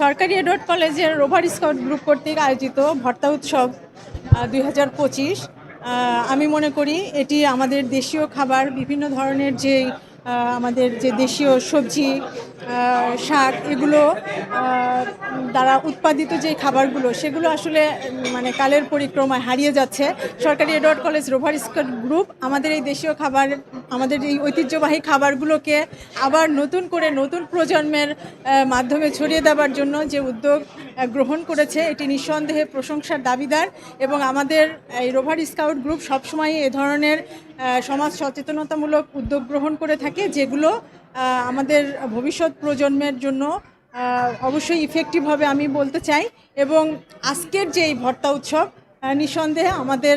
সরকারি এডওয়ার্ড কলেজের rover scout group কর্তৃক আয়োজিত ভর্তা উৎসব দুই হাজার পঁচিশ। আমি মনে করি এটি আমাদের দেশীয় খাবার, বিভিন্ন ধরনের যে আমাদের যে দেশীয় সবজি শাক, এগুলো দ্বারা উৎপাদিত যে খাবারগুলো, সেগুলো আসলে মানে কালের পরিক্রমায় হারিয়ে যাচ্ছে। সরকারি Edward college rover scout group আমাদের এই দেশীয় খাবার, আমাদের এই ঐতিহ্যবাহী খাবারগুলোকে আবার নতুন করে নতুন প্রজন্মের মাধ্যমে ছড়িয়ে দেওয়ার জন্য যে উদ্যোগ গ্রহণ করেছে, এটি নিঃসন্দেহে প্রশংসার দাবিদার এবং আমাদের এই রোভার স্কাউট গ্রুপ সবসময় এ ধরনের সমাজ সচেতনতামূলক উদ্যোগ গ্রহণ করে থাকে, যেগুলো আমাদের ভবিষ্যৎ প্রজন্মের জন্য অবশ্যই ইফেক্টিভ হবে আমি বলতে চাই এবং আজকের যে এই ভর্তা উৎসব নিঃসন্দেহে আমাদের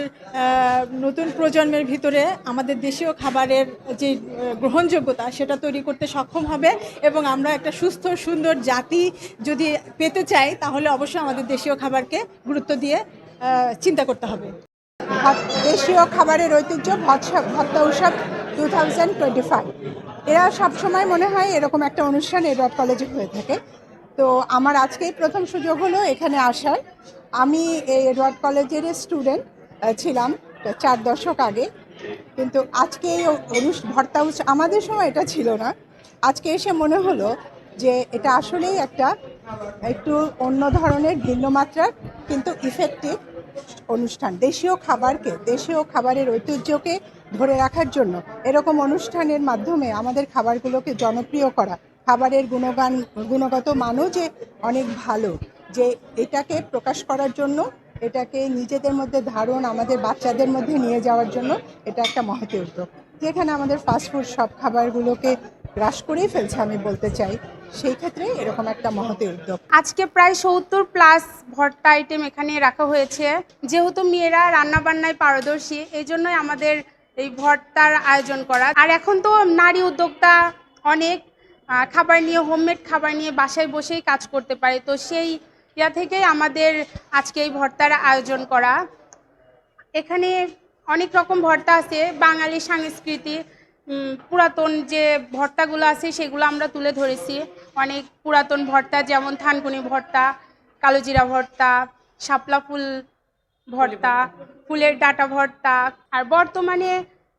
নতুন প্রজন্মের ভিতরে আমাদের দেশীয় খাবারের যে গ্রহণযোগ্যতা সেটা তৈরি করতে সক্ষম হবে এবং আমরা একটা সুস্থ, সুন্দর জাতি যদি পেতে চাই, তাহলে অবশ্যই আমাদের দেশীয় খাবারকে গুরুত্ব দিয়ে চিন্তা করতে হবে। দেশীয় খাবারের ঐতিহ্য ভত্তা উৎসব টু থাউজেন্ড টোয়েন্টি ফাইভ এরা সবসময় মনে হয় এরকম একটা অনুষ্ঠান এডওয়ার্ড কলেজে হয়ে থাকে। তো আমার আজকেই প্রথম সুযোগ হলো এখানে আসার। আমি এই এডওয়ার্ড কলেজের স্টুডেন্ট ছিলাম চার দশক আগে। কিন্তু আজকে এই ভর্তা উৎসব আমাদের সময় এটা ছিল না। আজকে এসে মনে হলো যে এটা আসলেই একটা একটু অন্য ধরনের ভিন্ন মাত্রার কিন্তু ইফেক্টিভ অনুষ্ঠান। দেশীয় খাবারকে, দেশীয় খাবারের ঐতিহ্যকে ধরে রাখার জন্য এরকম অনুষ্ঠানের মাধ্যমে আমাদের খাবারগুলোকে জনপ্রিয় করা। খাবারের গুণগান, গুণগত মানও যে অনেক ভালো, যে এটাকে প্রকাশ করার জন্য, এটাকে নিজেদের মধ্যে ধারণ, আমাদের বাচ্চাদের মধ্যে নিয়ে যাওয়ার জন্য এটা একটা মহতি উদ্যোগ। যেখানে আমাদের ফাস্টফুড সব খাবারগুলোকে গ্রাস করেই ফেলছে আমি বলতে চাই, সেই ক্ষেত্রে এরকম একটা মহতি উদ্যোগ। আজকে প্রায় সত্তর প্লাস ভর্তা আইটেম এখানে রাখা হয়েছে। যেহেতু মেয়েরা রান্নাবান্নায় পারদর্শী, এই জন্যই আমাদের এই ভর্তার আয়োজন করা। আর এখন তো নারী উদ্যোক্তা অনেক খাবার নিয়ে হোমমেড খাবার নিয়ে বাসায় বসেই কাজ করতে পারে। তো সেই ইয়া থেকেই আমাদের আজকে এই ভর্তার আয়োজন করা। এখানে অনেক রকম ভর্তা আছে, বাঙালি সংস্কৃতি পুরাতন যে ভর্তাগুলো আছে সেগুলো আমরা তুলে ধরেছি। অনেক পুরাতন ভর্তা যেমন থানকুনি ভর্তা, কালোজিরা ভর্তা, শাপলা ফুল ভর্তা ফুলের ডাটা ভর্তা। আর বর্তমানে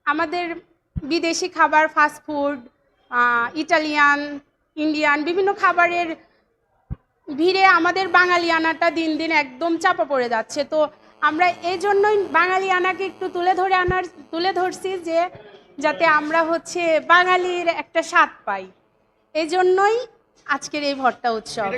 আমাদের বিদেশি খাবার ফাস্টফুড ইটালিয়ান ইন্ডিয়ান বিভিন্ন খাবারের ভিড়ে আমাদের বাঙালিয়ানাটা দিন দিন একদম চাপা পড়ে যাচ্ছে। তো আমরা এই জন্যই বাঙালিয়ানাকে একটু তুলে ধরে আনার তুলে ধরছি যে যাতে আমরা হচ্ছে বাঙালির একটা স্বাদ পাই। এই জন্যই আজকের এই ভর্তা উৎসব।